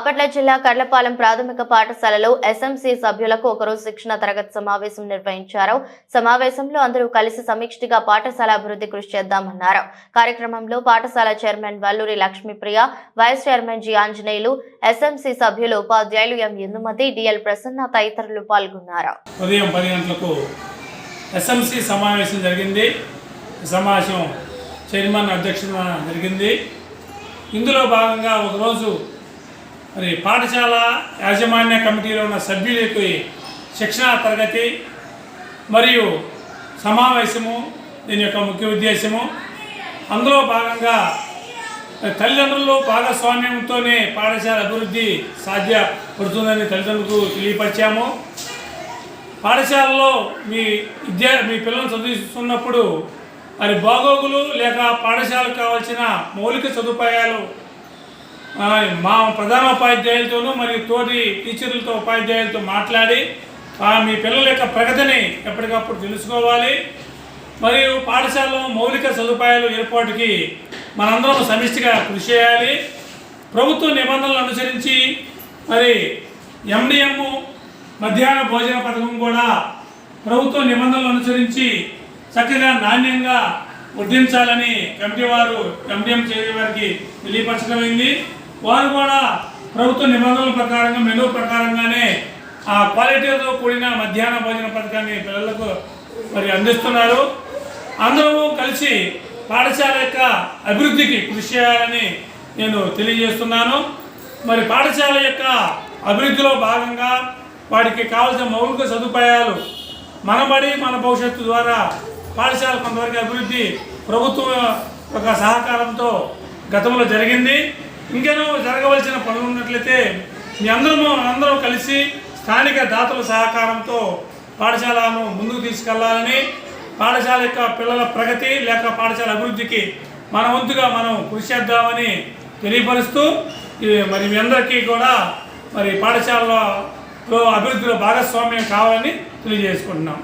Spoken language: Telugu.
బాపట్ల జిల్లా కర్లపాలెం ప్రాథమిక పాఠశాలలో ఎస్ఎంసీ సభ్యులకు ఒకరోజు శిక్షణ తరగతి సమావేశం నిర్వహించారు. సమావేశంలో అందరూ కలిసి సమీక్షగా పాఠశాల అభివృద్ధి కృషి చేద్దామన్నారు. కార్యక్రమంలో పాఠశాల chairman Valluri Lakshmipriya vice chairman G Anjaneyulu SMC సభ్యులు ఉపాధ్యాయులు ఎం ఇందుమతి డిఎల్ ప్రసన్న తదితరులు పాల్గొన్నారు. ఉదయం పది గంటలకు సమావేశం జరిగింది. సమావేశం చైర్మన్ జరిగింది. ఇందులో భాగంగా ఒకరోజు మరి పాఠశాల యాజమాన్య కమిటీలో ఉన్న సభ్యులకి శిక్షణా తరగతి మరియు సమావేశము దీని యొక్క ముఖ్య ఉద్దేశము. అందులో భాగంగా తల్లిదండ్రులు భాగస్వామ్యంతోనే పాఠశాల అభివృద్ధి సాధ్యపడుతుందని తల్లిదండ్రులకు తెలియపరిచాము. పాఠశాలలో మీ విద్యా మీ పిల్లలు చదివిస్తున్నప్పుడు మరి బాగోగులు లేక పాఠశాలకు కావాల్సిన మౌలిక సదుపాయాలు మా ప్రధాన ఉపాధ్యాయులతోనూ మరియు తోటి టీచర్లతో ఉపాధ్యాయులతో మాట్లాడి మీ పిల్లల యొక్క ప్రగతిని ఎప్పటికప్పుడు తెలుసుకోవాలి. మరియు పాఠశాలలో మౌలిక సదుపాయాలు ఏర్పాటుకి మనందరం సమిష్టిగా కృషి చేయాలి. ప్రభుత్వ నిబంధనలు అనుసరించి మరి ఎండిఎం మధ్యాహ్న భోజన పథకం కూడా ప్రభుత్వ నిబంధనలు అనుసరించి చక్కగా నాణ్యంగా వడ్డించాలని కమిటీ వారు ఎండిఎం చేసే వారికి తెలియపరచడమైంది. వారు కూడా ప్రభుత్వ నిబంధనల ప్రకారంగా మెనూ ప్రకారంగానే ఆ క్వాలిటీతో కూడిన మధ్యాహ్న భోజన పథకాన్ని పిల్లలకు మరి అందిస్తున్నారు. అందరము కలిసి పాఠశాల యొక్క అభివృద్ధికి కృషి చేయాలని నేను తెలియజేస్తున్నాను. మరి పాఠశాల యొక్క అభివృద్ధిలో భాగంగా వాటికి కావాల్సిన మౌలిక సదుపాయాలు మనబడి మన భవిష్యత్తు ద్వారా పాఠశాల కొంతవరకు అభివృద్ధి ప్రభుత్వం యొక్క సహకారంతో గతంలో జరిగింది. ఇంకేనో జరగవలసిన పనులు ఉన్నట్లయితే మీ అందరము అందరం కలిసి స్థానిక దాతల సహకారంతో పాఠశాలను ముందుకు తీసుకెళ్ళాలని పాఠశాల యొక్క పిల్లల ప్రగతి లేక పాఠశాల అభివృద్ధికి మన వంతుగా మనం కృషి చేద్దామని తెలియపరుస్తూ మరి మీ అందరికీ కూడా మరి పాఠశాలలో అభివృద్ధిలో భాగస్వామ్యం కావాలని తెలియజేసుకుంటున్నాం.